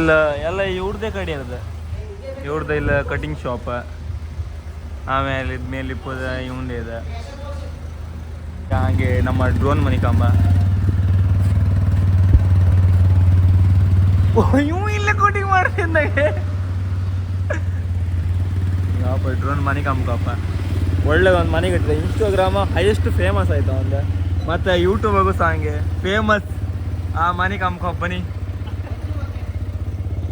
ಇಲ್ಲ ಎಲ್ಲ ಇವ್ರದ್ದೆ ಕಡೆ ಇರೋದು. ಇವ್ರದ್ದು ಇಲ್ಲ ಕಟಿಂಗ್ ಶಾಪ್ ಆಮೇಲೆ ಇದ್ ಮೇಲೆ ಇಪ್ಪದ ಇವಂದೇ ಇದೆ. ಹಾಗೆ ನಮ್ಮ ಡ್ರೋನ್ ಮನಿಕಾಂಬ. ಇವು ಇಲ್ಲ ಕೋಟಿಂಗ್ ಮಾಡ್ತಿದ್ದಂಗೆ ಯಾಪ ಡ್ರೋನ್ ಮನಿ ಕಂಬಕಪ್ಪ ಒಳ್ಳೆ ಒಂದು ಮನೆ ಕಟ್ಟಿದೆ. ಇನ್ಸ್ಟಾಗ್ರಾಮ ಹೈಯೆಸ್ಟ್ ಫೇಮಸ್ ಆಯ್ತು ಒಂದು ಮತ್ತು ಯೂಟ್ಯೂಬಾಗೂ ಸಹ ಹಂಗೆ. ಫೇಮಸ್ ಆ ಮನಿಕಾಂಬ ಕಂಪನಿ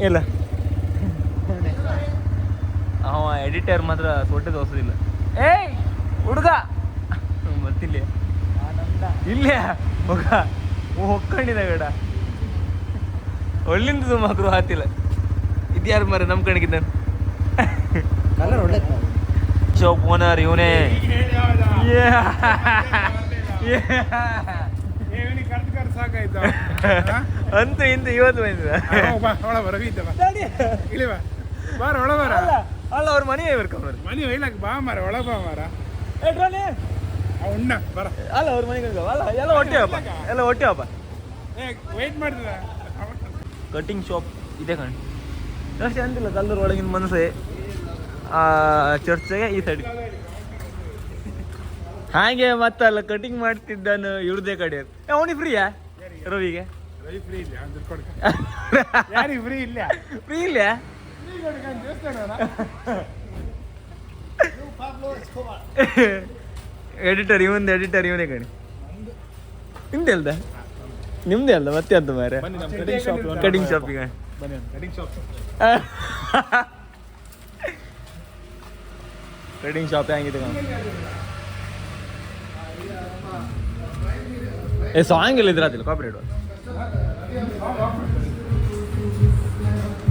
ಇಲ್ಲ. ಅವ ಎಡಿಟರ್ ಮಾತ್ರ ಸೊಟ್ಟೆ ತೋರಿಸೋದಿಲ್ಲ. ಏಯ್ ಹುಡುಗ. ಮತ್ತಿಲ್ಲ. ಇಲ್ಲ. ಹೋಗ. ಹೊಕ್ಕೊಂಡಿದ್ದ ಬೇಡ. ಒಳ್ಳಿಂದ ಮಾತ್ರ ಹಾತಿಲ್ಲ ಇದ್ಯಾರು ಮರ ನಮ್ಮ ಕಣಗಿದ್ದ ಶಾಪ್ ಓನರ್ ಇವನೇ. ಸಾಕಾಯ್ತು ಅಂತೂ ಇಂದು ಇವತ್ತು ಬಂದಿದ. ಒಳ ಬರ ಬೀತ ಬಾ. ಬಾರ ಒಳ ಬರ ಅಲ್ಲ ಅಲ್ಲ ಅವ್ರ ಮನೆಗೆ ಬರ್ಕೊಂಬರ್ ಮನೆ ಒಯ್ಲಕ್ ಬಾ ಮಾರ ಒಳ ಬಾ ಮಾರ. ಆ ಉಣ್ಣ ಬರ. ಅಲ್ಲ ಅವ್ರ ಮನೆಗೆ ಅಲ್ಲ ಎಲ್ಲ ಹೊಟ್ಟೆ ಹಬ್ಬ. ಎಲ್ಲ ಹೊಟ್ಟೆ ಹಬ್ಬ. ಏ ವೇಟ್ ಮಾಡ್ತದ ಕಟಿಂಗ್ ಶಾಪ್ ಇದೆ ಕಣ್. ಅಷ್ಟೇ ಅಂತಿಲ್ಲ ಕಲ್ಲೂರು ಒಳಗಿನ ಮನಸ್ಸೇ. ಆ ಚರ್ಚೆಗೆ ಈ ಸೈಡ್ ಹಾಗೆ ಮತ್ತಲ್ಲ ಕಟಿಂಗ್ ಮಾಡ್ತಿದ್ದಾನು ಇವ್ರದೇ ಕಡೆ. ಅವನಿಗೆ ಫ್ರೀಯಾ ರವಿಗೆ ರವಿ ಫ್ರೀ ಇಲ್ಲ ಅಂತ ಕೊಡ್ಕ ಯಾರಿಗೆ ಫ್ರೀ ಇಲ್ಲ ಫ್ರೀ ಇಲ್ಲ ಫ್ರೀ ಕೊಡ್ಕ ದೇವಸ್ಥಾನ ಎಡಿಟರ್ ಇವನ್ ಎಡಿಟರ್ ಇವನೇ ಕಣಿ ನಿಮ್ದೆ ಅಲ್ದ ನಿಮ್ದೇ ಅಲ್ದ ಮತ್ತೆ ಅಂತ ಮಾರೆ ಬನ್ನಿ ನಮ್ಮ ಕಟಿಂಗ್ ಶಾಪ್ ಕಟಿಂಗ್ ಶಾಪಿಗೆ ಬನ್ನಿ ಕಟಿಂಗ್ ಶಾಪ್ ಕಟಿಂಗ್ ಶಾಪ್ ಹೆಂಗಿದೆ ಏ ಸಾಂಗ್ ಇಲ್ಲ ಇದ್ರಾತಿಲ್ಲ ಕಾಪಿ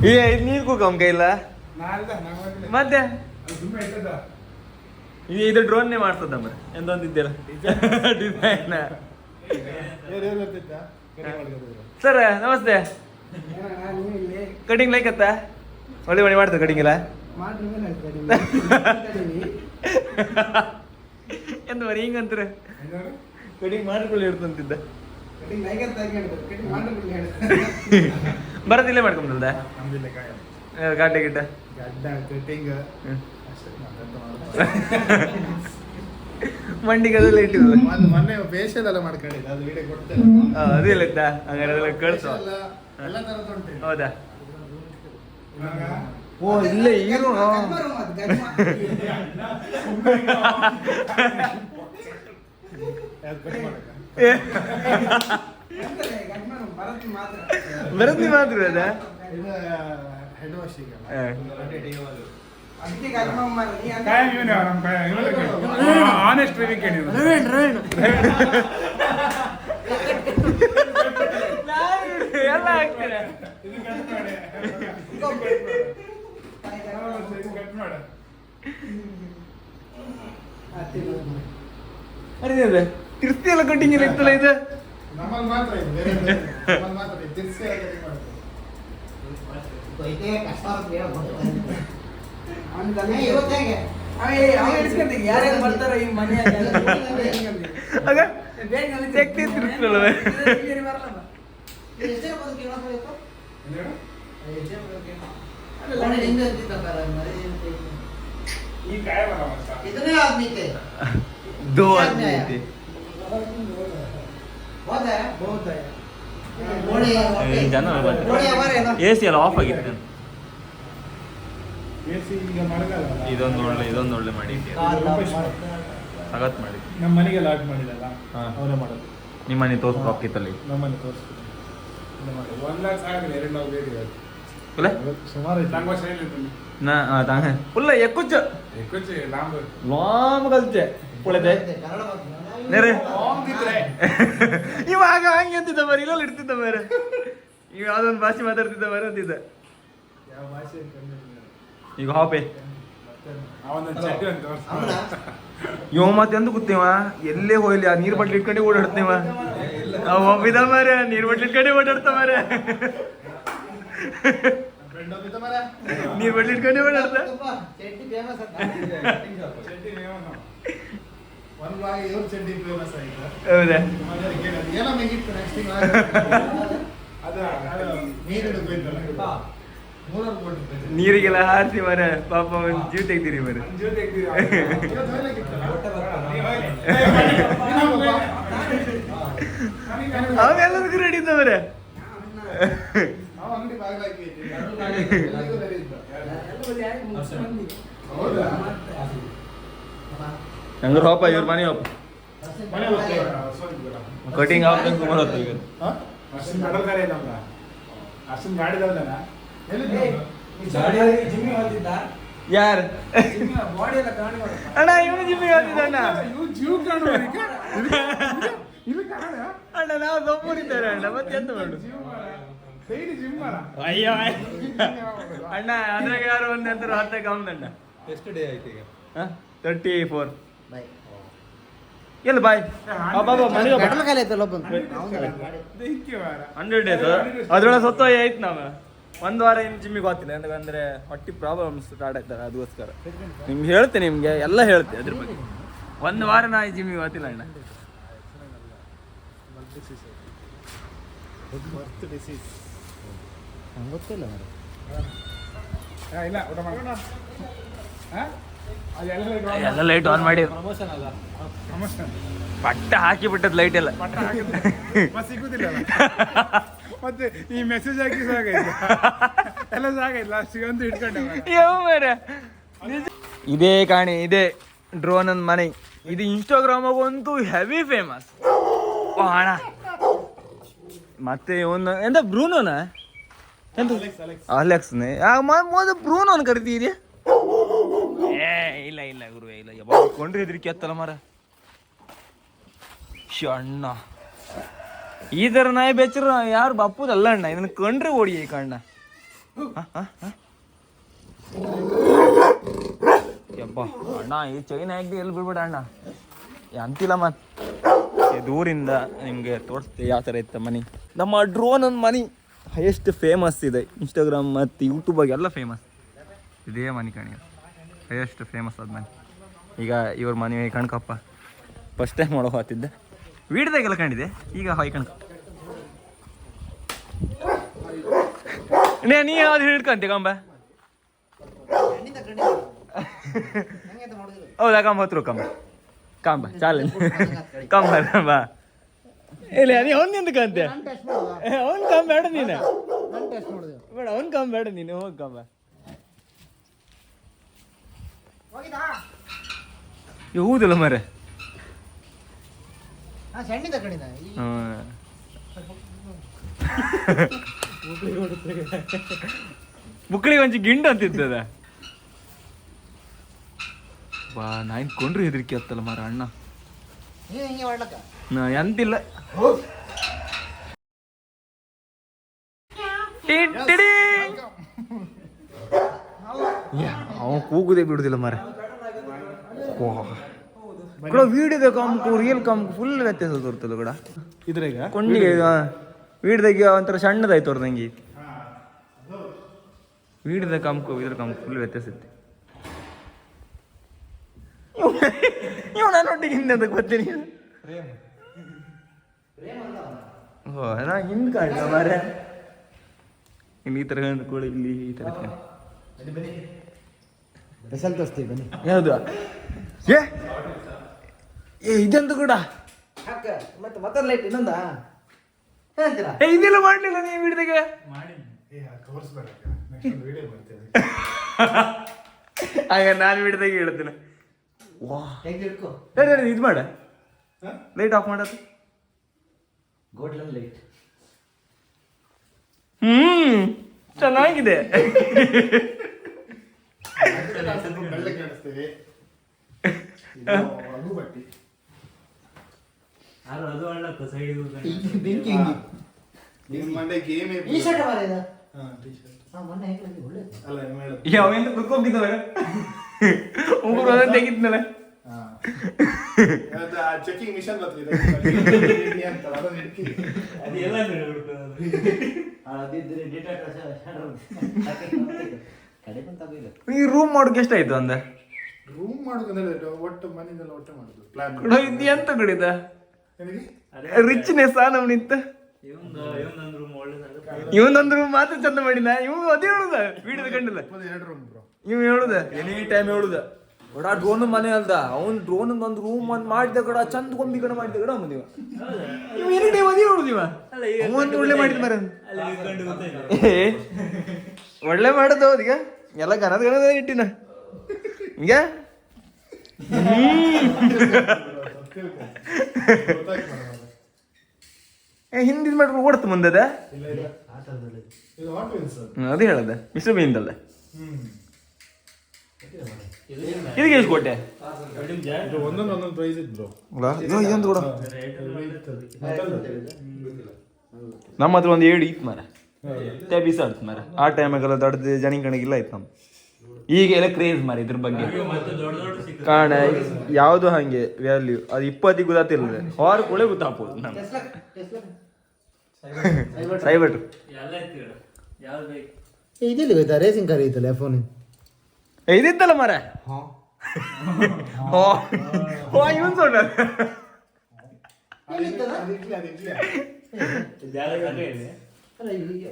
ಏ ನೀರು ಕೂಕಮ್ ಕೈಲ ಮತ್ತೆ? ಇದು ಇದು ಡ್ರೋನ್ನೇ ಮಾಡ್ತದ ಮರೆ ಎಂದೊಂದಿದ್ದೀರ? ಡಿಸೈನ್ ಸರ್ ನಮಸ್ತೆ. ಕಟಿಂಗ್ ಲೈಕ್ ಅತ್ತ? ಒಳ್ಳೆ ಮಣಿ ಮಾಡ್ತದೆ ಕಟಿಂಗ್ ಎಲ್ಲ? ಎಂತ ಮರಿ ಹಿಂಗಂತಾರೆ? ಕಟಿಂಗ್ ಮಾಡ್ಕೊಳ್ಳಿ ಇರ್ತಂತಿದ್ದ ಬರೋದಿಲ್ಲೇ ಕಾಯ ಗಾಡ್ಡೆ ಗಿಡ್ಡ? ಮಂಡಿಗೆ ಅದೆಲ್ಲ ಇಟ್ಟಿರಲ್ಲ ಮೊನ್ನೆ- ಮೊನ್ನೆ ಫೇಶಿಯಲ್ ಎಲ್ಲ ಮಾಡ್ಕೊಂಡಿದ್ದೆ ಅದು ವಿಡಿಯೋ ಕೊಡ್ತೇನೆ. ಅದು ಇಲ್ಲ ಇತ್ತಾ? ಹಂಗಾರೆ ಅದೆಲ್ಲ ಕಳ್ಸು. ಎಲ್ಲ ತರದ್ದು ಉಂಟು ಹೌದಾ? ಓ ಇಲ್ಲ ಹೀರೋ ಬರತ್ತಿ ಮಾತ್ರ ಅದ. ಆನೆಸ್ಟ್ ರಿವ್ಯೂ ಕೇಳಿ. ಎಲ್ಲ ಹಾಕ್ತಾರೆ? ಇದು ಕಟಿಂಗ್ ಎಲ್ಲ ಇತ್ತಲ್ಲ ಇದು ನಮ್ಮಲ್ಲಿ ಮಾತ್ರ ಇದು ಬೇರೆ ಬೇರೆ. ನಮ್ಮಲ್ಲಿ ಮಾತ್ರ ಇದು. ದಿನಸಿ ಎಲ್ಲ ಕಟಿಂಗ್ ಮಾಡ್ತಾರೆ. ಯಾರ್ಯಾರು ಬರ್ತಾರ ಈ ಮನೆಯಾಗ ಆಗ ತೆಗ್ದಿರ್ತಿರ್ತಿರಲ್ವೇ? ಏನ್ ಹೇಳು? ಈ ಕಾಯ ಬರಲ್ಲ ಮಚ್ಚ. ಇದನ್ನೇ ಆಗ್ತೈತೆ. ದೋ ಅಂತ ಜನ ಎ ಸಿ ಎಲ್ಲ ಆಫ್ ಆಗಿತ್ತು. ಇದೊಂದು ಒಳ್ಳೆ ಇದೊಂದು ಒಳ್ಳೆ ಮಾಡಿ ಸಗತ್ ಮಾಡಿ ನಮ್ಮ ಮನೆಗೆ ಲಾಟ್ ಮಾಡಿದಲ್ಲ ಅವರೇ ಮಾಡೋದು. ನಿಮ್ಮ ಮನೆ ತೋರಿಸ್ಬೇಕು ಹಾಕಿತ್ತಲ್ಲಿ ನಮ್ಮ ಮನೆ ತೋರಿಸ್ಬೇಕು ಒನ್ ಲ್ಯಾಕ್ ಆಗಿದೆ ಎರಡು ನಾವು ಬೇರೆ ಇಲ್ಲ? ಸುಮಾರು ತಂಗ ನಾ ತಾಂಗ ಫುಲ್ಲ ಎಕ್ಕುಚ್ಚ ಎಕ್ಕುಚ್ಚ ಲಾಂಬ್ ಲಾಂಬ್ ಕಲ್ತೆ ಪುಳಿದೆ ಕನ್ನಡ ನೆರೆ. ಇವಾಗ ಹಂಗೆ ಅಂತಿದ್ದ ಬರೀ ಇಲ್ಲ ಇಡ್ತಿದ್ದ ಬೇರೆ ಈಗ ಯಾವ್ದೊಂದು ಭಾಷೆ ಮಾತಾಡ್ತಿದ್ದ ಬೇರೆ ಅಂತಿದ್ದ. ಯಾವ ಭಾಷೆ ಕನ್ನಡ ಈಗ ಹಾಪೆ. ಯೋ ಇವ ಮತ್ತೆ ಎಂದು ಕೂತೀವ? ಎಲ್ಲೇ ಹೋಯ್ಲಿ ಆ ನೀರ್ ಬಟ್ಲಿ ಇಟ್ಕೊಂಡು ಓಡಾಡ್ತೀವ. ಅವ ಒಬ್ಬಿದ ಮಾರ ನೀರ್ ಬಟ್ಲಿ ಇಟ್ಕೊಂಡು ಓಡಾಡ್ತ ಮರ ನೀರ್ ಬಟ್ಲಿ ಇಟ್ಕೊಂಡೆ ಓಡಾಡ್ತ. ಹೌದಾ. ನೀರಿಗೆಲ್ಲ ಹಾರಿಸಿ ಮರ ಪಾಪ ಒಂದು ಜೀವ ತೆಗ್ದಿರಿ ಮರ. ಅವೆಲ್ಲದಕ್ಕೂ ರೆಡಿ ಮುಗ್ಸಿ ಹೌದಾ ಹಂಗಾರೆ ಹೋಪ ಇವ್ರ ಮನೆ ಹೋಪ. ಕಟಿಂಗ್ ಹೊತ್ತು ಈಗ. ಅರ್ಶನ್ ಅರ್ಶನ್? ಯಾರು? ಅಣ್ಣ ಇವನು ಜಿಮ್ಮಿಗೆ ಹೋಗ್ತಿದ್ದಣ್ಣ ಇವು ಜೀವ ಅಣ್ಣ ನಾವು ಅಣ್ಣ ಮತ್ತೆ ಎಂತ ಮಾಡು? ಅಯ್ಯೋ ಅಣ್ಣ ಅದ್ರಾಗ ಯಾರು ಒಂದ್ ನಂತರ ಹತ್ತ ಕಮ್ದಣ್ಣ. ಎಷ್ಟು ಡೇ ಆಯ್ತು ಈಗ? ತರ್ಟಿ ಫೋರ್ ಬೈ ಎಲ್ಲ ಬಾಯ್? ಬಾಬಾ ಮನೆಗೆ ಒಬ್ಬಂದು ದೈತ್ಯವಾರ ಹಂಡ್ರೆಡ್ ಡೇಸ್? ಅದ್ರೊಳಗೆ ಸತ್ತು ಆಯ್ತು ನಾವು. ಒಂದು ವಾರ ಇನ್ನು ಜಿಮ್ಮಿಗೆ ಹೋಗ್ತಿಲ್ಲ ಅಂದ್ರೆ ಹೊಟ್ಟಿ ಪ್ರಾಬ್ಲಮ್ ಸ್ಟಾರ್ಟ್ ಆಯ್ತಾರೆ ಅದಕ್ಕೋಸ್ಕರ ನಿಮ್ಗೆ ಹೇಳ್ತೀನಿ ನಿಮಗೆ ಎಲ್ಲ ಹೇಳ್ತೀನಿ ಅದ್ರ ಬಗ್ಗೆ. ಒಂದು ವಾರ ನಾ ಈ ಜಿಮ್ಮಿಗೆ ಹೋಗ್ತಿಲ್ಲ ಅಣ್ಣ. ಗೊತ್ತಿಲ್ಲ ಇಲ್ಲ ಊಟ ಮಾಡೋಣ ಎಲ್ಲ ಲೈಟ್ ಆನ್ ಮಾಡಿ. ಪ್ರಮೋಷನ್ ಅಲ್ಲ. ನಮಸ್ತೆ ಪಟ್ಟ ಹಾಕಿ ಬಿಟ್ಟದ್ ಲೈಟ್ ಎಲ್ಲ ಸಿಗುದಿಲ್ಲ ಮತ್ತೆ ಈ ಮೆಸೇಜ್ ಹಾಕಿ ಸಾಕಾಯ್ತು. ಎಲ್ಲ ಸಾಕಾಯ್ತು. ಲಾಸ್ಟಿಗೆ ಒಂದು ಇಟ್ಕೊಂಡೆ ಇದೇ ಕಾಣಿ ಇದೇ ಡ್ರೋನ್ ಅಂದ್ ಮನೆ. ಇದು ಇನ್ಸ್ಟಾಗ್ರಾಮ್ ಅಂತೂ ಹೆವಿ ಫೇಮಸ್ ಅಣ್ಣ. ಮತ್ತೆ ಒಂದು ಎಂತ ಬ್ರೂನೋನ? ಎಂತ? ಅಲೆಕ್ಸ್ ಮೊದಲು ಬ್ರೂನೋನ್ ಕರಿತೀರಿ ಏ, ಇಲ್ಲ ಇಲ್ಲ ಗುರುವೆ, ಇಲ್ಲ. ಯಾವಾಗ ಕೊಂಡ್ರೆ ಹೆದರಿಕೆ ಹತ್ತಲ್ಲ ಮರ ಅಣ್ಣ. ಈ ಥರ ನಾಯಿ ಬೆಚ್ಚರ ಯಾರು ಬಪ್ಪುದಲ್ಲ ಅಣ್ಣ. ಇದನ್ನ ಕಂಡ್ರೆ ಓಡಿ ಈ ಕಣ್ಣ. ಯಬ್ಬ, ಅಣ್ಣ, ಈ ಚೈನ್ ಹಾಕಿ ಎಲ್ಲಿ ಬಿಡ್ಬೇಡ ಅಣ್ಣ. ಅಂತಿಲ್ಲ ಮತ್ ದೂರಿಂದ ನಿಮ್ಗೆ ತೋರಿಸ್ತೆ ಯಾವ ಥರ ಇತ್ತ ಮನಿ. ನಮ್ಮ ಡ್ರೋನ್ ಒಂದು ಮನಿ. ಹೈಯೆಸ್ಟ್ ಫೇಮಸ್ ಇದೆ. ಇನ್ಸ್ಟಾಗ್ರಾಮ್ ಮತ್ತು ಯೂಟ್ಯೂಬಾಗೆಲ್ಲ ಫೇಮಸ್ ಇದೇ ಮನಿ ಕಣಿ. ಹೈಯೆಸ್ಟ್ ಫೇಮಸ್ ಆದ ಮನೆ ಈಗ ಇವ್ರ ಮನೆ ಕಣ್ಕಪ್ಪ. ಫಸ್ಟ್ ಟೈಮ್ ಮಾಡೋ ಹೋಗ್ತಿದ್ದೆ. ವೀಡ್ದಾಗೆಲ್ಲ ಕಂಡಿದೆ ಈಗ ಹಾಯ್ ಕಣ್ಕ ನೀ ಯಾವ್ದು ಹಿಡ್ಕಂತೆ ಕಂಬ? ಅಂತ. ಹೌದಾ ಕಂಬ ಹತ್ರ ಕಂಬ. ಕಂಬ ಚಾಲ. ಕಂಬ ಕಂಬ. ಇಲ್ಲ ನೀ ಅವ್ನು ನಾನ್ ಟೆಸ್ಟ್ ಮಾಡುವ ಅವ್ನು ಕಂಬ ಬೇಡ ನೀನು. ನಾನು ಬೇಡ ಅವ್ನು ಕಂಬ ಬೇಡ ನೀನು. ಹೋಗಿ ಕಂಬ. ಹೋಗಿದಾ ಹೌದಿಲ್ಲ ಮರೆ ಹಾ ಸೆಣ್ಣಿ ತಗೊಂಡಿದ್ದ ಈ ಹ್ಮ್. ಬುಕ್ಳಿಗೆ ಒಂಚಿ ಗಿಂಡು ಅಂತಿದ್ದದ ಬಾ ನಾ ಕೊಂಡ್ರು ಹೆದರಿಕೆ ಹತ್ತಲ್ಲ ಮಾರ ಅಣ್ಣ. ಎಂತಿಲ್ಲ. ಟಿಟ್ಟಿಡಿ. ಯಾ, ಅವ ಕೂಗುದೇ ಬಿಡುದಿಲ್ಲ ಮರ ಕೂಡ ವೀಡಿಯೋದ ಕಾಮಕು ರಿಯಲ್ ಕಮ್ ಫುಲ್ ವ್ಯತ್ಯಾಸ ತೋರ್ತಲ್ಲ ಕೂಡ ಇದ್ರಾಗ? ಕೊಂಡಿಗೆ ವೀಡಿಯೋದಾಗೆ ಒಂಥರ ಸಣ್ಣದಾಯ್ತು ಅವ್ರ ನಂಗೆ. ಕಮ್ ಕೂ ಇದ್ರ ಕಮ್ ಫುಲ್ ವ್ಯತ್ಯಾಸ ಇತ್ತು. ಇವ್ ನನ್ನೊಟ್ಟಿಗೆ ಹಿಂದೆ ಅಂತ ಗೊತ್ತೀನಿ ಓ ನಾ ಹಿಂದೆ ಕಾಣ ಮಾರ ಇನ್ನು ಈ ತರ ಕೂಡ ಇಲ್ಲಿ ಈ ತರ ಸ್ಪೆಷಲ್ ತೋರಿಸ್ತೀವಿ ಬನ್ನಿ. ಯಾವುದು? ಏ? ಏ ಇದೊಂದು ಕೂಡ. ಮತ್ತೆ ಮತ್ತೊಂದು ಲೈಟ್ ಇನ್ನೊಂದ? ಹೇಳ್ತೀರಾ ಏ ಇದೆಲ್ಲ ಮಾಡ್ಲಿಲ್ಲ ನೀವು ಹಿಡಿದಾಗ. ಏ ತೋರಿಸ್ಬೇಡ ನೆಕ್ಸ್ಟ್ ವಿಡಿಯೋ ಬರ್ತೇವೆ ಆಗ ನಾನು ಹಿಡಿದಾಗ ಹೇಳ್ತೇನೆ. ವಾ. ಇದು ಮಾಡ. ಲೈಟ್ ಆಫ್ ಮಾಡೋದು. ಗೋಲ್ಡನ್ ಲೈಟ್ ಹ್ಮ್ ಚೆನ್ನಾಗಿದೆ. ಬೆಳ್ಳಕ್ಕೆ ಅದು ಬಟ್ಟಿ ಬೆಂಕಿ ಹಿಂಗಿ ನಿಮ್ಮ ಗೇಮ್ ಟಿ ಶರ್ಟ್ ಕುತ್ಕೊಂಡಿದ್ದಾವೆ ಉಂಗುರು ಅದನ್ನ ಚೆಕಿಂಗ್ ಮಿಷನ್ ಬರ್ತಿದೆ ಅಂತ ಅದನ್ನ ಕಡೆ ಬಂತ ತಗೋಯಿಲ್ಲ ಈ ರೂಮ್ ಮಾಡೋಕೆ ಎಷ್ಟಾಯ್ತು ಅಂದೆ? ರೂಮ್ ಮಾಡೋದು ಒಟ್ಟು ಮನೆಯಲ್ಲ ಒಟ್ಟು ಮಾಡುದು ಪ್ಲಾನ್ ಇದು ಎಂತ ಕಡಿದ ಆ ರಿಚ್ನೆಸ್ ನಮ್ನಿಂತ ಇವನೊಂದು ಮಾತ್ರ ಚಂದ ಮಾಡಿನ ಇವ್ ಅದೇ ಹೇಳುದ? ವಿಡಿಯೋದ ಕಂಡಿಲ್ಲ. ರೂಮ್ ಇವ್ ಹೇಳುದ? ಎನಿ ಟೈಮ್ ಹೇಳುದ? ಒಡ ಡ್ರೋನ್ ಮನೆ ಅಲ್ದ. ಅವ್ನ್ ಡ್ರೋನ್ ಒಂದು ರೂಮ್ ಒಂದ್ ಮಾಡಿದ ಕಡ ಚಂದ ಗೊಂಬಿ ಕಡೆ ಮಾಡಿದ ಕಡ ಅವನು ಇವ್. ಎನಿ ಟೈಮ್ ಅದೇ ಹೇಳುದು ಇವ? ಅವನ್ ಒಳ್ಳೆ ಮಾಡಿದ ಮರ ಒಳ್ಳೆ ಮಾಡದ ಹೌದೀಗ ಎಲ್ಲ ಗನದ ಗನದ ಇಟ್ಟಿನ. ಹಿಂಗ? ಹಿಂದಿನ ಮಾಡ್ಬೇಕು ಓಡತ್ ಮುಂದದ? ಅದೇ ಹೇಳದ. ಮಿಸ್ಟರ್ ಬೀಂದಲ್ಲ ಇದಕ್ಕೆ ಎಷ್ಟು ಕೊಟ್ಟೆ? ಒಂದೊಂದು ನಮ್ಮ ಹತ್ರ ಒಂದು ಏಳು ಇತ್ತು ಮರ ತೇ ಬಿಸಾಡ್ತು ಮರ. ಆ ಟೈಮಾಗೆಲ್ಲ ದೊಡ್ಡದು ಜನ ಕಣಗಿಲ್ಲ ಆಯ್ತು ನಮ್ಮ ಈಗ ಎಲ್ಲ ಕ್ರೇಜ್ ಮಾರಿ ಇದ್ರ ಬಗ್ಗೆ. ಕಾರಣ ಯಾವುದು ಹಂಗೆ ವ್ಯಾಲ್ಯೂ ಅದು ಇಪ್ಪತ್ತಿಗೆ ಗೊತ್ತಾತಿಲ್ಲ ಹೊರ ಕೂಡ ಗೊತ್ತಾಗ್ಬೋದು ನಮ್ಗೆ. ಸೈಬರ್ ಇದಿಲ್ಲ ಗೊತ್ತಾ? ರೇಸಿಂಗ್ ಕಾರ್ ಐತಲ್ಲ ಫೋನ್ ಇದಿತ್ತಲ್ಲ ಮರ? ಇವನ್ ಸೊಂಡ ಅಲ್ಲ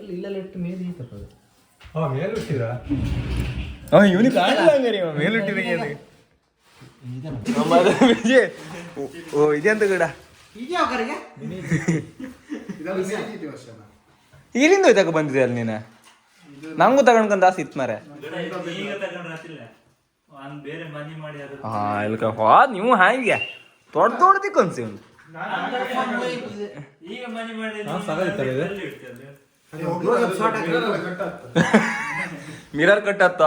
ಇಲ್ಲೆಲ್ಲ ಇಟ್ಟು ಮೇಲೆ ಐತಪ್ಪ ಅದು. ಹಾ ಕಾಣಲ್ಲ ಹಂಗಾರೆ ಮೇಲುಟ್ಟಿದಂಗೆ ವಿಜಯ್ ಓ- ಓ ಇದೆ ಅಂತ ಗಿಡ. ಇಲ್ಲಿಂದ ಹೋಯ್ತಾಕ ಬಂದಿದೆ ಅಲ್ಲಿ ನೀನು? ನಂಗೂ ತಗೊಂಡ್ಕೊಂಡ್ ಆಸೆ ಇತ್ತು ಮಾರೆ ಹಾ ಇಲ್ಕ ಹಾ ನೀವು ಹಾಗೆ ತೊಡ್ ತಿಕ್ಕೊಂಸಿ ಒಂದು ಈಗ ಮನಿ ಮಾಡಿ ಮಿರರ್ ಕಟ್ಟತ್ತ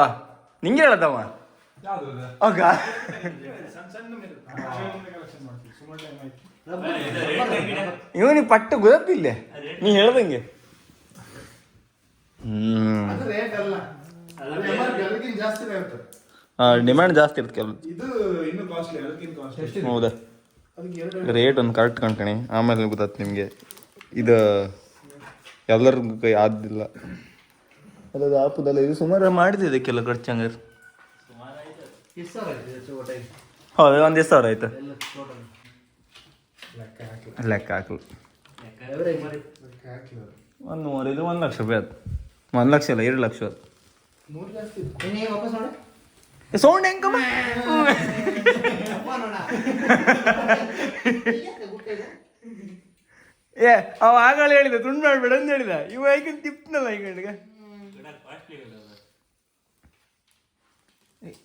ನಿಂಗೆ ಹೇಳದವ ಆಗ ಇವನಿಗೆ ಪಟ್ಟ ಗೊತ್ತಿಲ್ಲ ನೀ ಹೇಳ್ದಂಗೆ ಡಿಮ್ಯಾಂಡ್ ಜಾಸ್ತಿ ಇರುತ್ತೆ ಕೆಲವು ಇದು ಇನ್ನು ಕಾಸ್ಟ್ಲಿ ಅದಕ್ಕಿಂತ ಕಾಸ್ಟ್ಲಿ ಹೌದಾ ರೇಟ್ ಒಂದು ಕರೆಕ್ಟ್ ಕಣ್ಕಣಿ ಆಮೇಲೆ ಗೊತ್ತಾಯ್ತು ನಿಮಗೆ. ಇದು ಎಲ್ಲರಿಗೂ ಕೈ ಆದಿಲ್ಲ ಅದು ಆಪದಲ್ಲ ಇದು ಸುಮಾರು ಮಾಡಿದೆ ಇದಕ್ಕೆಲ್ಲ ಖರ್ಚು ಹಂಗಾರೆ. ಎಷ್ಟು ಸಾವಿರ ಆಯ್ತು ಚೌಟ ಹೌದು ಒಂದು ಎಷ್ಟು ಸಾವಿರ ಆಯ್ತು? ಎಲ್ಲ ಟೋಟಲ್ ಲೆಕ್ಕ ಹಾಕಲು. ಒಂದು ಮೂರು ಇದು ಒಂದು ಲಕ್ಷ ರೂಪಾಯಿ ಆಯ್ತು. ಒಂದು ಲಕ್ಷ ಇಲ್ಲ ಎರಡು ಲಕ್ಷ ಆಯ್ತು. ಸೌಂಡ್ ಹೆಂಗಮ್ಮ ಏ ಅವ ಆಗಳ ಹೇಳಿದ ತುಂಡು ಮಾಡ್ಬೇಡ ಅಂತ ಹೇಳಿದ. ಇವ ಐಕನ್ ತಿಪ್ಪನಲ್ಲ ಈ ಕಡೆಗೆ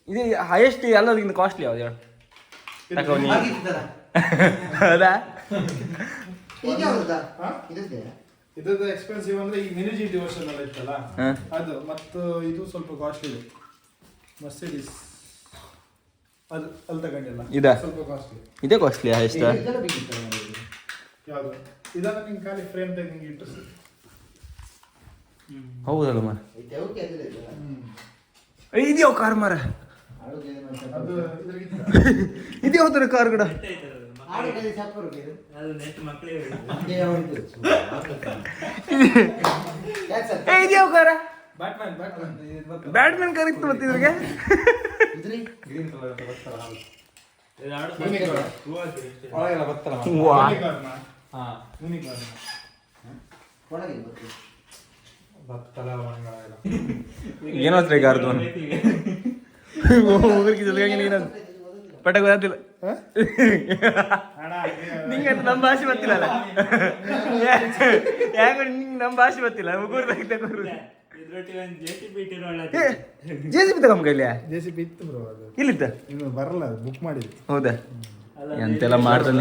ಇದು ಹೈಯೆಸ್ಟ್ ಎಲ್ಲದಕ್ಕಿಂತ ಕಾಸ್ಟ್ಲಿ ಯಾವ್ದು ಹೇಳು? ಹೌದಾ? ಇದ್ರದ್ದು ಎಕ್ಸ್ಪೆನ್ಸಿವ್ ಅಂದ್ರೆ ಈ ಮಿನಿ ಜಿ ವರ್ಷನ್ ಎಲ್ಲ ಇತ್ತಲ್ಲ ಅದು ಮತ್ತು ಇದು ಸ್ವಲ್ಪ ಕಾಸ್ಟ್ಲಿ ಇದೆ. ಮರ್ಸಿಡೀಸ್. ಅದು ಅಲ್ಲಿ ತಗೊಂಡಿಲ್ಲ. ಇದಾ? ಸ್ವಲ್ಪ ಕಾಸ್ಟ್ಲಿ ಇದೇ ಕಾಸ್ಟ್ಲಿ ಎಷ್ಟು? ಇದೆಲ್ಲ ಬಿದ್ದಿತ್ತಲ್ಲ ಮಾರ್ರೆ. ಯಾವುದು? ಇದನ್ನ ನಿಂಗೆ ಖಾಲಿ ಫ್ರೇಮ್ ತೆಗೆ ನಿಂಗೆ ಇಟ್ಟು ಹೌದಲ್ಲ ಮರ ಐತೆ, ಅವಕ್ಕೆ ಅದಿಲ್ಲ ಇದೆಯಲ್ಲ. ಇದ್ಯಾವ ಕಾರ್ ಮರ ಏನು ಅಂತ ಅದು ಇದ್ಯಾವ ಥರ ಕಾರ್ ಕೂಡ ಆಡುಗೆ ಸಾಕು ಇದು ಅದು ನೆಟ್ ಮಕ್ಕಳಿಗೆ ಅದೇ ಅವ್ರದ್ದು. ಯಾಕ್ ಸರ್? ಏ ಇದ್ಯಾವ ಕಾರ ಬ್ಯಾಟ್ಮ್ಯಾನ್ ಕರೆಕ್ಟ್ ಬ್ಯಾಟ್ಮನ್ ಕರೀತು ಮತ್ತೆ ಇದ್ರಿಗೆ? ಗ್ರೀನ್ ಕಲರ್ ಒಳಗೆಲ್ಲ. ಹಾ. ಯೂನಿಕಾರ್ನ್ ಒಳಗೆ ಏನೋ ಹತ್ರ ಜೊತೆಗೆ ನೀನು ಗೊತ್ತಿಲ್ಲ ನಿಂಗೆ ನಮ್ ನಮ್ಮ ಭಾಷೆ ಗೊತ್ತಿಲ್ಲಲ್ಲ? ಯಾಕೆ ನಿಂಗೆ ನಮ್ಮ ಭಾಷೆ ಗೊತ್ತಿಲ್ಲ? ಮುಗುರ್ದಾಗ ತಗೋರು ಜೆ ಜೆ ಸಿ ಬಿ ತಗೊಂಬ ಕೈಲಿ ಜೆ ಸಿ ಬಿ ಇತ್ತು ಬ್ರೋ ಅದು. ಇನ್ನು ಬರಲ್ಲ ಬುಕ್ ಮಾಡಿದ್ವಿ ಹೌದಾ? ಎಂತೆಲ್ಲ ಮಾಡ್ತಾನೆ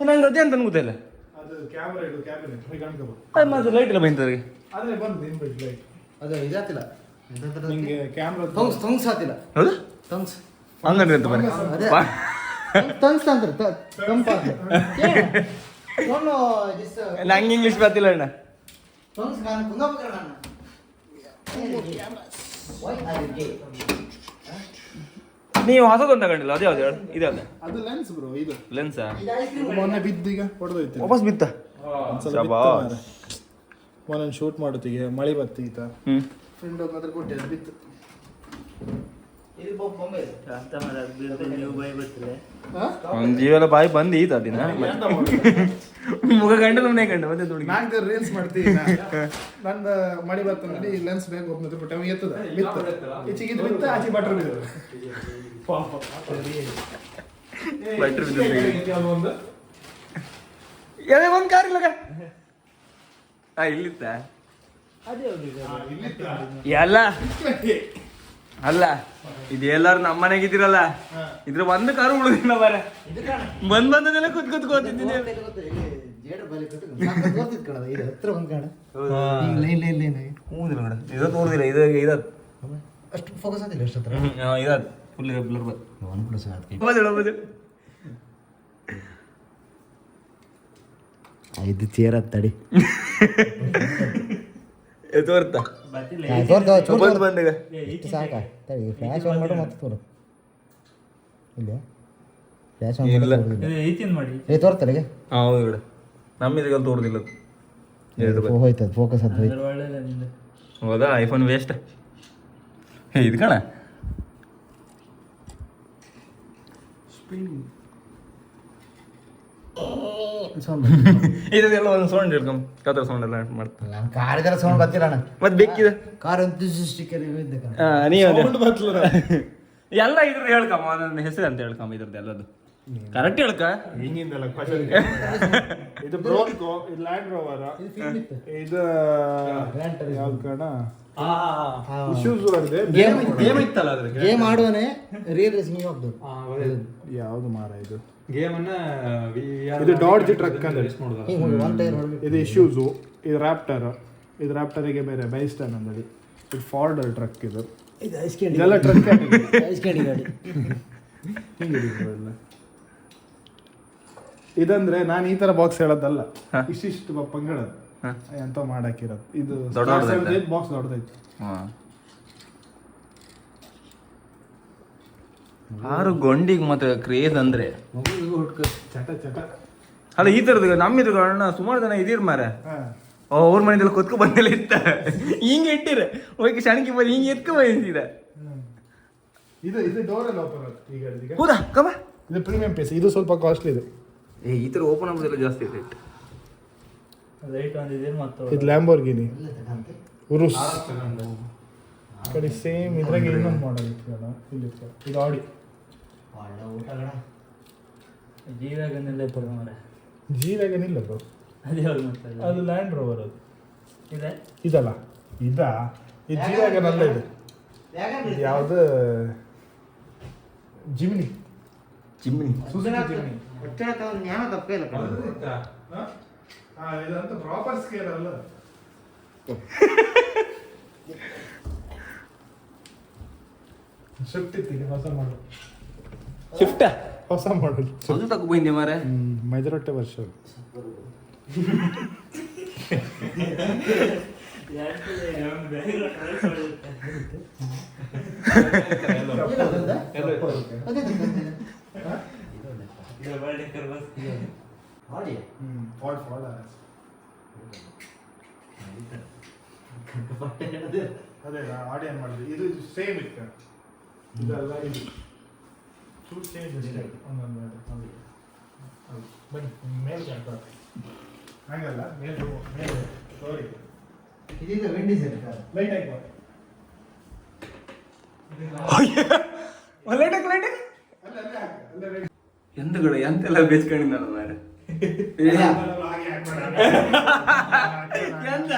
ನಂಗೆ ಅದೇ ಅಂತ ಗೊತ್ತಿಲ್ಲ ಅದು ಕ್ಯಾಮ್ರಾ ಇದು ಲೈಟ್ ಎಲ್ಲ ಬೈತಾರೆ ಆದ್ರೆ ಬಂದು ಇನ್ ಬಿಟ್ಟು ಲೈಟ್ ಅದು ಇದಾತಿಲ್ಲ. ಎಂತೆಂಥದ್ದು ನಿಂಗೆ ಕ್ಯಾಮ್ರಾ ತೊಂಗ್ಸ್ ತೊಂಗ್ಸ್ ಆತಿಲ್ಲ. ಹೌದು? ತೊಂಗ್ಸ್. ಹಂಗಂದ್ರೆ ಅಂತ ಬರೀ ಅದೇ. ತೊಂಗ್ಸ್ ಅಂತಾರೆ ತಂಪಾದ ಫೋನು ದಿಸ್ ನಂಗೆ ಇಂಗ್ಲೀಷ್ ಬರ್ತಿಲ್ಲ ಅಣ್ಣ. ನಾನು ಕುಂದಾಪುರ ನಾನು ನೀವು ಹೊಸದೊಂದು ತಗೊಂಡಿಲ್ಲ ಅದೇ ಯಾವ್ದು ಹೇಳು? ಇದೆ ಅದ. ಅದು ಲೆನ್ಸ್ ಬ್ರೋ ಇದು. ಲೆನ್ಸಾ ಇದು ಐಸ್ ಕ್ರೀಮ್ ಮೊನ್ನೆ ಬಿದ್ದು ಈಗ ಹೊಡೆದೋಯ್ತು. ವಾಪಸ್ ಬಿತ್ತ. ಮೊನ್ನೆ ಶೂಟ್ ಮಾಡುತ್ತೀಗೆ ಮಳೆ ಬತ್ತೀತ ಹ್ಮ್. ಫ್ರೆಂಡ್ ಕೊಟ್ಟೆ ಅದು ಬಿತ್ತು? ಅವ್ನ ಬಾಯಿ ಬಂದು ಈತ ದಿನ. ಮುಖ ಗಂಡ ಮನೆ ಗಂಡ ಮತ್ತೆ ದುಡ್ಡು ನಾಲ್ಕು ರೀಲ್ಸ್ ಮಾಡ್ತೀನಿ ನಂದು ಮಡಿ ಬರ್ತನಲ್ಲಿ ಲೆನ್ಸ್ ಬೇಕು ಒಬ್ಬನ ಬಿಟ್ಟು ಅವ ಎತ್ತದ? ಬಿತ್ತ. ಈಚೆಗೆ ಇದು ಬಿತ್ತ ಆಚೆ ಬಟ್ರ್ ಬಿದ್ದು ಬಟ್ರ್ ಬಿದ್ದು. ಒಂದು ಯಾವ್ದೇ ಒಂದು ಕಾರ್ ಇಲ್ಲ ಆ ಇಲ್ಲಿತ್ತ? ಎಲ್ಲ ಅಲ್ಲ. ಇದು ಎಲ್ಲಾರು ನಮ್ಮ ಮನೆಗೆ ಇದ್ದೀರಲ್ಲ ಇದ್ರ ಒಂದು ಕಾರು ಉಳಿದಿಲ್ಲ ಬಾರ ಬಂದ್ ಬಂದದೆಲ್ಲ ಕುತ್ ಕುತ್ಕೋತಿದ್ದೀನಿ ಇದು ಇದು ಇದು ಅಷ್ಟು ಫೋಕಸ್ ಆಗಿಲ್ಲ ಅಷ್ಟು ಹತ್ರ ಫುಲ್ ಬ್ಲರ್ ಪ್ಲಸ್ ಅದಕ್ಕೆ ಹೌದಿಲ್ಲ ಹೌದು ಐದು ಚೇರ್ ತಡಿ. ತೋರ್ತಾ. ಸಾಕ? ತಡಿ ಫ್ಲಾಶ್ ಆನ್ ಮಾಡು ಮತ್ತೆ ತೋರು ಇಲ್ಲ? ಫ್ಲಾಶ್ ಆನ್ ಇಲ್ಲ. ಮಾಡಿ ಏ ಹೌದು ನಮ್ಮ ಇದಕ್ಕೆ ತೋರುದಿಲ್ಲ ಅದು. ಹೋಯ್ತದ ಫೋಕಸ್ ಅಂತ ಹೋಯ್ತು. ಹೌದಾ ಐಫೋನ್ ವೇಸ್ಟ್ ಇದು ಕಣ? ಇದೆಲ್ಲ ಒಂದು ಸೌಂಡ್ ಹಿಡ್ಕೊಂಡ್ ಕತ್ರ ಸೌಂಡ್ ಎಲ್ಲ ಮಾಡ್ತಾರೆ ಕಾರ್ ಕಾರಿದರ ಸೌಂಡ್ ಬರ್ತಿಲ್ಲ ಅಣ್ಣ. ಮತ್ತೆ ಬೆಕ್ಕಿದ? ಕಾರ್ ಹಾ, ನೀವು. ಎಲ್ಲ ಇದ್ರ ಹೇಳ್ಕಮ್ಮ ನನ್ನ ಹೆಸರು ಅಂತ ಹೇಳ್ಕಮ್ಮ ಇದ್ರದ್ದು ಎಲ್ಲದು ಕರೆಕ್ಟ್ ಹೇಳ್ಕ. ಹಿಂಗಿಂದಲ್ಲ. ಇದು ಬ್ರೋನ್ಕೋ ಇದು ಲ್ಯಾಂಡ್ ರೋವರ್ ಇದು ಯಾವ್ದು ಕಣ? ಇಶ್ಯೂಸ್ ಇದೆ. ಗೇಮ್ ಗೇಮ್ ಇತ್ತಲ್ಲ ಗೇಮ್ ಆಡುವನೆ ರಿಯಲ್ ರೇಸಿಂಗ್ ಹೋಗ್ದು. ಯಾವ್ದು ಮಾರ ಇದು? ಗೇಮ್ ಅನ್ನ ಇದು ಡಾಡ್ಜ್ ಟ್ರಕ್ ಅಂತ. ಇದು ಇಶ್ಯೂಸು ಇದು ರ್ಯಾಪ್ಟರ್ ಇದು ರ್ಯಾಪ್ಟರಿಗೆ ಬೇರೆ ಬೈಸ್ಟನ್ ಇದು ಫಾರ್ಡರ್ ಟ್ರಕ್ ಇದು. ಇದು ಐಸ್ ಕ್ಯಾಂಡಿ ಇದೆಲ್ಲ ಟ್ರಕ್ ಐಸ್ ಗಾಡಿ. ಇದಂದ್ರೆ ನಾನು ಈ ತರ ಬಾಕ್ಸ್ ಹೇಳೋದಲ್ಲ. ಇಷ್ಟಿಷ್ಟು ಪಂಗಳದು ಎಂತ ಮಾಡಾಕಿರೋದು ಇದು? ಬಾಕ್ಸ್ ದೊಡ್ಡದೈತಿ. ಆರು ಗೊಂಡಿಗೆ ಮತ್ತೆ ಕ್ರೇಜ್ ಅಂದ್ರೆ? ಚಟ ಚಟ. ಅಲ್ಲ ಈ ತರದ್ದು ನಮ್ಮ ಇದ್ರ ಅಣ್ಣ ಸುಮಾರು ಜನ ಇದೀರ್ ಮಾರ. ಓ ಅವ್ರ ಮನೆಯಲ್ಲಿ ಕೊತ್ಕೊ ಬಂದಿಲ್ಲ ಇತ್ತ ಹಿಂಗೆ ಇಟ್ಟಿರ. ಹೋಗಿ ಶಣಕಿ ಬಂದು ಹಿಂಗೆ ಎತ್ಕೊ ಬಂದಿದ್ದೀರ ಇದು ಇದು ಡೋರ್ ಎಲ್ಲ ಓಪನ್ ಈಗ ಹೌದಾ? ಕಮ. ಇದು ಪ್ರೀಮಿಯಂ ಪೀಸ್ ಇದು ಸ್ವಲ್ಪ ಕಾಸ್ಟ್ಲಿ ಇದೆ. ಏ ಈ ತರ ಓಪನ್ ಆಗೋದಿಲ್ಲ ಜಾಸ್ತಿ ರೇಟ್ ಲೈಟ್ ಒಂದಿದೆ ಮತ್ತು ಇದು ಲ್ಯಾಂಬೋರ್ಗಿನಿ ಉರುಸ್ ಕಡೆ ಸೇಮ್ ಇದ್ರಾಗೆ ಇನ್ನೊಂದು ಮಾಡಲ್ ಇತ್ತು ಅಣ್ಣ ಇಲ್ಲಿ ಇದು ಆಡಿ ಒಳ್ಳೆ ಊಟ ಮಾರೆ ಜೀರಾಗನಿಲ್ಲ ಇರ್ತದೆ ಮರ ಜೀರಾಗೇನಿಲ್ಲ ಬ್ರೋ ಅದೇ ಯಾವ್ದು ಮತ್ತೆ ಅದು ಲ್ಯಾಂಡ್ ರೋವರ್ ಅದು. ಇದೆ? ಇದಲ್ಲ? ಇದ? ಇದು. ಜೀರಾಗನಲ್ಲ ಇದು ಇದು. ಯಾವ್ದು? ಜಿಮಿನಿ ಸುಸನಾ ಸುಜುಕಿ ಜಿಮಿನಿ ಜ್ಞಾನ ತಪ್ಪೇ ಇಲ್ಲ ಕಣ. ಇದಂತ ಪ್ರಾಪರ್ ಸ್ಕೇಲ್ ಅಲ್ಲ ಶಿಫ್ಟ್ ಇತ್ತು ಹೊಸ ಮಾಡು ಶಿಫ್ಟ್ ಹೊಸ ಮಾಡಲ್ ಅದು ತಗೊ ಬಂದೆ ಮಾರ ಮೈದರೊಟ್ಟೆ ವರ್ಷ. ಆಡಿ रहा है ಅದೇ ಆಡಿ ಆಡಿಯನ್ ಮಾಡಿದ್ವಿ ಇದು ಸೇಮ್ ಇತ್ತು ಇದೆಲ್ಲ ಇದು ಚೂರು ಚೇಂಜ್ ಅಷ್ಟೇ ಒಂದೊಂದು. ಬನ್ನಿ ಮೇಲೆ ಕ್ಯಾಂಪ್ ಹಂಗಲ್ಲ ಮೇಲೆ ಮೇಲೆ ಸಾರಿ ಇದೀಗ ವಿಂಡೀಸ್ ಇರ್ತಾರೆ ಲೈಟ್ ಆಯ್ತು ಲೈಟ್ ಲೈಟ್ ಅಲ್ಲ ಅಲ್ಲೇ ಅಲ್ಲ ಅಲ್ಲೇ ಲೈಟ್ ಎಂತಗಳು ಎಂತೆಲ್ಲ ಬೇಸ್ಕೊಂಡಿದ್ದ ಮಾರೆ. ಎಂತ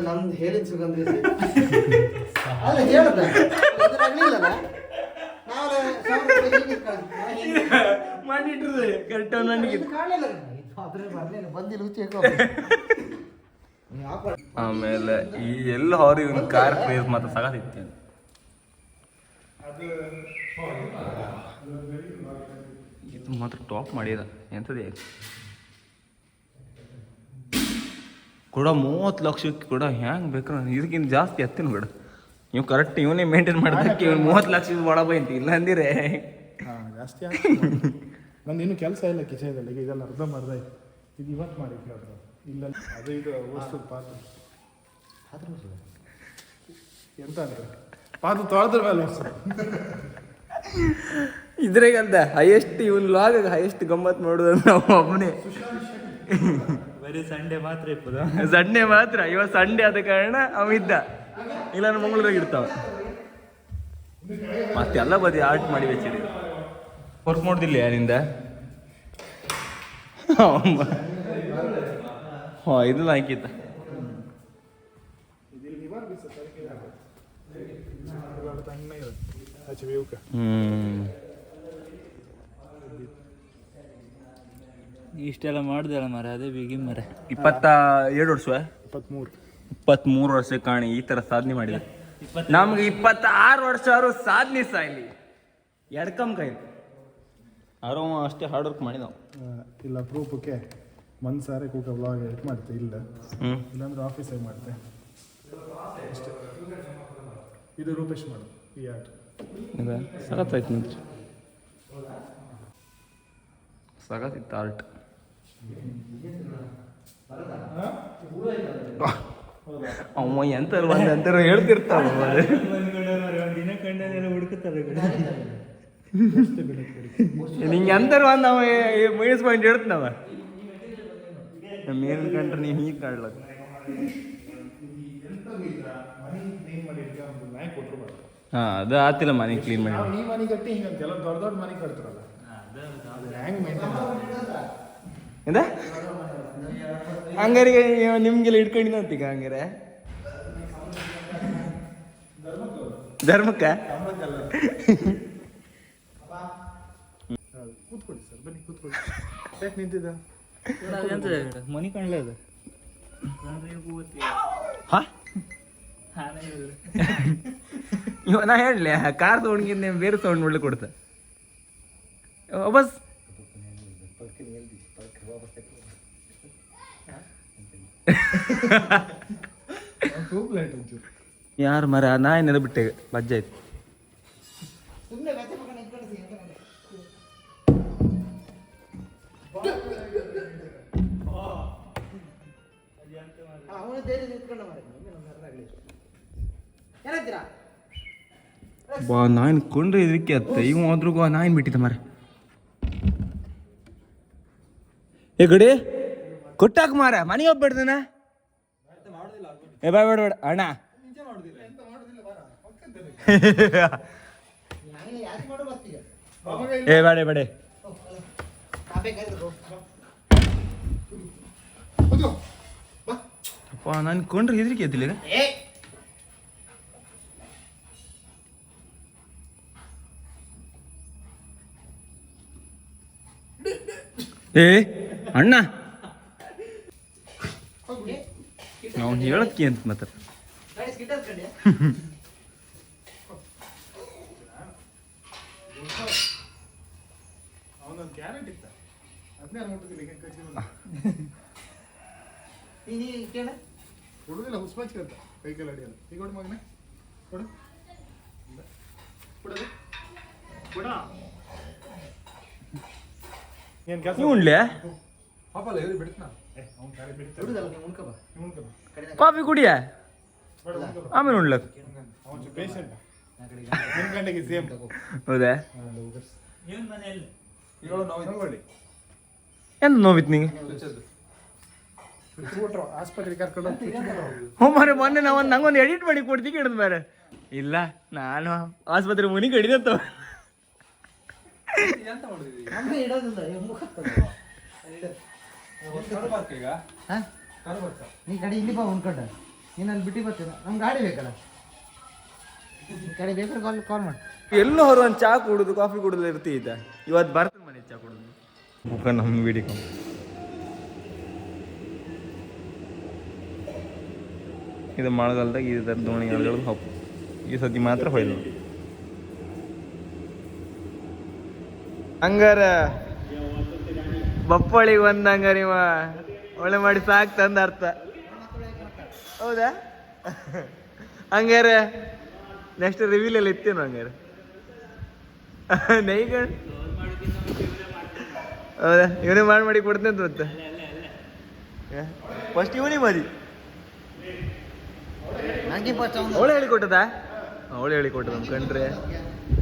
ನಮ್ದು ಹೇರಿನ ಸುಗಂಧ ಅಲ್ಲ ಹೇಳುದ ಮಾಡಿಟ್ರದು ಕರೆಕ್ಟ್ ನನಗೆ ಬಂದಿಲ್ಲ ಹಾಕ್ಬೇಡ. ಆಮೇಲೆ ಈ ಎಲ್ಲ ಅವ್ರಿಗೆ ಒಂದು ಕಾರ್ ಕ್ರೇಜ್ ಮಾತ್ರ ಸಗತಿತ್ತು ಇದು ಮಾತ್ರ ಟಾಪ್ ಮಾಡಿದ. ಎಂತದೇ ಕೂಡ ಮೂವತ್ತು ಲಕ್ಷಕ್ಕೆ ಕೂಡ ಹ್ಯಾಂಗ್ ಬೇಕು ಇದಕ್ಕಿಂತ ಜಾಸ್ತಿ ಹತ್ತಿನ ಬಿಡು. ನೀವು ಕರೆಕ್ಟ್ ಇವನೇ ಮೇಂಟೈನ್ ಮಾಡೋದಕ್ಕೆ ಇವ್ನು ಮೂವತ್ತು ಲಕ್ಷ ಒಳ ಬೈಂತ ಇಲ್ಲ ಅಂದಿರೆ. ಜಾಸ್ತಿ ನಂದು ಇನ್ನೂ ಕೆಲಸ ಇಲ್ಲ ಈಗ ಇದೆಲ್ಲ ಅರ್ಧ ಮರ್ಧ ಇದು ಇವತ್ತು ಮಾಡಿ ಇಲ್ಲ ಅದು ಇದು ವಸ್ತು ಪಾತ್ರ. ಪಾತ್ರ. ಎಂತ ಅಂದ್ರೆ? ಪಾತ್ರ ತೊಳೆದ್ರ ಮೇಲೆ ವಸ್ತು ಇದ್ರಾಗಂತ ಹೈಯೆಸ್ಟ್ ಇವನ್ ಲಾಗ್ ಹೈಯೆಸ್ಟ್ ಗಮ್ಮತ್ ಮಾಡೋದು ನಾವು ಒಬ್ಬನೇ ಬರೀ ಸಂಡೆ ಮಾತ್ರ ಇಪ್ಪದು ಸಂಡೆ ಮಾತ್ರ ಇವ ಸಂಡೆ ಆದ ಕಾರಣ ಅವ ಇದ್ದ. ಇಲ್ಲ ಮಂಗಳೂರಾಗ ಇರ್ತಾವ. ಮತ್ತೆಲ್ಲ ಬದಿ ಆರ್ಟ್ ಮಾಡಿ ಬೆಚ್ಚಿಡಿ ವರ್ಕ್ ಮಾಡೋದಿಲ್ಲ ಯಾರಿಂದ? ಹಾ ಇದು ಹಾಕಿದ್ದ. ಆಚೆ ಬೇವುಕ ಹ್ಮ್. ಇಷ್ಟೆಲ್ಲ ಮಾಡ್ದಲ್ಲ ಮರ ಅದೇ ಬಿಗಿನ್ ಮರ. ಇಪ್ಪತ್ತ ಏಳು ವರ್ಷ ಇಪ್ಪತ್ಮೂರು ಇಪ್ಪತ್ಮೂರು ವರ್ಷ ಕಾಣಿ ಈ ತರ ಸಾಧನೆ ಮಾಡಿದೆ. ನಮ್ಗೆ ಇಪ್ಪತ್ತಾರು ವರ್ಷ ಅವರು ಸಾಧನೆ ಸಾಯ್ಲಿ ಎಡ್ಕಮ್ ಕೈ. ಆರೋ ಅಷ್ಟೇ ಹಾರ್ಡ್ ವರ್ಕ್ ಮಾಡಿ ನಾವು ಇಲ್ಲ ಪ್ರೂಫಕ್ಕೆ ಮನ್ಸಾರೆ ಕೂಕ ಬ್ಲಾಗ್ ಎಡಿಟ್ ಮಾಡ್ತೆ ಇಲ್ಲ. ಇಲ್ಲಾಂದ್ರೆ ಆಫೀಸಾಗಿ ಮಾಡ್ತೆ. ಅಷ್ಟೇ. ಇದು ರೂಪೇಶ್ ಮಾಡು ಈ ಆಟ. ಸಗತ್ತಾಯ್ತು ನಿಂತ್ರಿ ಸಗತ್ತಿತ್ತು ಆರ್ಟ್. ಅಮ್ಮ ಎಂತಾರು ಒಂದು ಎಂತಾರು ಹೇಳ್ತಿರ್ತಾವ ನಿಂಗೆ ಎಂತಾರು ಒಂದು ಅವ ಮೈನಸ್ ಪಾಯಿಂಟ್ ಹೇಳ್ತಾನವ. ಮೇಲಿನ ಕಂಡ್ರೆ ನೀವು ಹೀಗೆ ಕಾಡ್ಲಕ್ಕ ಹಾಂ ಅದು ಆತಿಲ್ಲ ಮನೆ ಕ್ಲೀನ್ ಮಾಡಿ. ನೀ ಈ ಮನೆ ಕಟ್ಟಿ ಹಿಂಗಂತ ಎಲ್ಲ ದೊಡ್ಡ ದೊಡ್ಡ ಮನೆ ಕಟ್ತಾರಲ್ಲ. ಎಂದ? ನಿಮ್ಗೆಲ್ಲ ಇಟ್ಕೊಂಡಿನ ಅಂತೀಗ ಹಂಗಾರೆ? ಧರ್ಮಕ್ಕ? ಕೂತ್ಕೊಳ್ಳಿ ಸರ್ ಬನ್ನಿ ಕೂತ್ಕೊಳ್ಳಿ. ಯಾಕೆ ನಿಂತಿದ್ದ. ಮನಿ ಕಾಣಲೇ ಅದು. ಹಾ? ಇವ ನಾ ಹೇಳಲಿ ಕಾರ್ ಸೌಂಡ್ಗಿಂತ ಬೇರೆ ತಗೊಂಡ್ ಒಳ್ಳೆ ಕೊಡ್ತ. ಒಂಚೂರು ಯಾರು ಮರ? ನಾ ಏನಾದ್ರು ಬಿಟ್ಟೆ ಲಜ್ಜ ಬಾ ನಾಯಿನ ಕೊಂಡ್ರೆ ಇದಕ್ಕೆ ಅತ್ತ. ಇವ ಹೋದ್ರಿಗೂ ನಾಯಿನ ಬಿಟ್ಟಿದ್ದ ಮಾರೆ ಏ ಗಡಿ ಕೊಟ್ಟಾಕ ಮಾರ ಮನೆಗೆ ಹೋಗ್ಬೇಡ್ದನ ಏ ಬೇಡ ಬೇಡ ಬೇಡ. ಅಣ್ಣ. ಏ ಬೇಡ ಬೇಡ. ಅಪ್ಪ ನಾನು ಕೊಂಡ್ರೆ ಹೆದರಿಕೆ ಎತ್ತಿಲ್ಲ ಏ ಅಣ್ಣ. ಅವ್ನು ಹೇಳಕ್ಕೆ ಅಂತ ಮಾತ್ರ. ಅಂತ ಕೈ ಕೆಲ ಅಡಿಯಲ್ಲ. ಈಗ ಮಗನೇ ಅದನ್ನೇ ಮುಟ್ಟುದಿಲ್ಲ ಈಗ ಕಚ್ಚಿ ನೀ ಕೇಳ ಕೊಡುದಿಲ್ಲ ಹುಸ್ಪಚ್ಚಿ ಅಂತ ಕೈ ಕಾಲು ಅಡಿಯಲ್ಲ ಈಗ ಕೊಡು ಮಗನೇ ಕೊಡು ಇಲ್ಲ. ಕೊಡದು ಕೊಡ ಏನ್ ಕೆಲಸ ಇವ್ನ್ಲೆ ಪಾಪಲ್ಲ ಎಲ್ಲಿ ಬಿಡ್ತಾನ ಏ ಅವ್ನು ಕ್ಯಾರೆಟ್ ಬಿಡ್ತಾನೆ ಬಿಡುದಲ್ಲ ನೀವು ಉಣ್ಕೊ ಬಾ ಇವ್ನು ಕದ ಕಾಫಿ ಕುಡಿಯ. ಆಮೇಲೆ ಉಣ್ಲಕ್. ಹೌದಾ? ಎಂತ ನೋವಿತ್ ನಿಂಗೆ. ಹ್ಞೂ ಮಾರೆ ಮೊನ್ನೆ ನಾವು ನಂಗೊಂದು ಎಡಿಟ್ ಮಾಡಿ ಕೊಡ್ತೀನಿ ಕೇಳಿದ್ ಬೇರೆ ಇಲ್ಲ ನಾನು ಆಸ್ಪತ್ರೆ ಮುನಿ ಕಡಿದತ್ತ ನೀ ಕಡೆ ಇಲ್ಲಿ ಬಾ ಉಣ್ಕೊಂಡ ನೀನು ಅಲ್ಲಿ ಬಿಟ್ಟು ಬರ್ತೀನ. ನಮ್ಗೆ ಗಾಡಿ ಬೇಕಲ್ಲ? ಈ ಗಾಡಿ ಬೇಕಾದ್ರೆ ಕಾಲ್ ಕಾಲ್ ಮಾಡಿ. ಎಲ್ಲೂ ಹೊರ ಒಂದು ಚಾ ಕುಡುದು ಕಾಫಿ ಕುಡುದು ಇರ್ತಿದ್ದ ಇವತ್ತು ಬರ್ತೀನಿ ಮನೆ ಚಾ ಕುಡುದು. ಮುಖ ನಮ್ಮ ವಿಡಿಯೋ. ಇದು ಮಳೆಗಾಲದಾಗ ಈ ಥರ ಅಲ್ಲಿ ಹಪ್ಪು ಈ ಸತಿ ಮಾತ್ರ ಹೊಯ್ದು ಹಂಗಾರ ಬಪ್ಪಳಿಗೆ ಬಂದಂಗ ಹಂಗಾರ ಇವ ಒಳ್ಳೆ ಮಾಡಿ ಸಾಕ್ ತಂದ ಅರ್ಥ. ಹೌದಾ? ಹಂಗಾರೆ ನೆಕ್ಸ್ಟ್ ರಿವೀಲ್ ಅಲ್ಲಿ ಇತ್ತೇನು ಹಂಗಾರೆ? ನೈಗಣ್ ಹೌದಾ? ಇವನೇ ಮಾಡಿ ಮಾಡಿ ಕೊಡ್ತೇನೆ ಅಂತ ಮತ್ತೆ ಫಸ್ಟ್ ಇವನೇ ಮಾಡಿ ನಂಗೆ ಹೇಳಿ ಕೊಟ್ಟದ ಅವಳು ಹೇಳಿಕೊಟ್ಟದ? ಅವಳು ಹೇಳಿಕೊಟ್ಟದ ನಮ್ಮ ಕಂಡ್ರೆ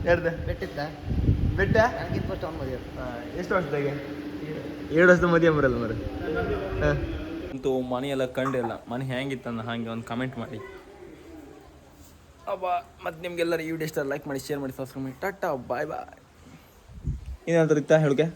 ಯಾರ್ದ? ಬೆಟ್ಟ? ಎಷ್ಟು ವರ್ಷದಾಗೆ? ಎರಡು ವರ್ಷದ ಮದುವೆ ಬರಲ್ಲ ಮರ ಅಂತೂ ಮನೆಯೆಲ್ಲ ಕಂಡಿಲ್ಲ. ಮನೆ ಹೆಂಗಿತ್ತಂದ ಹಾಗೆ ಒಂದು ಕಮೆಂಟ್ ಮಾಡಿ. ಅಬ್ಬಾ ಮತ್ತು ನಿಮ್ಗೆಲ್ಲರೂ ಈ ವಿಡಿಯೋ ಇಷ್ಟ ಲೈಕ್ ಮಾಡಿ ಶೇರ್ ಮಾಡಿ ಸಬ್ಸ್ಕ್ರೈಬ್ ಮಾಡಿ. ಟಾಟಾ ಬಾಯ್ ಬಾಯ್ ಏನಾದ್ರೂ ಇತ್ತ ಹೇಳಕ್ಕೆ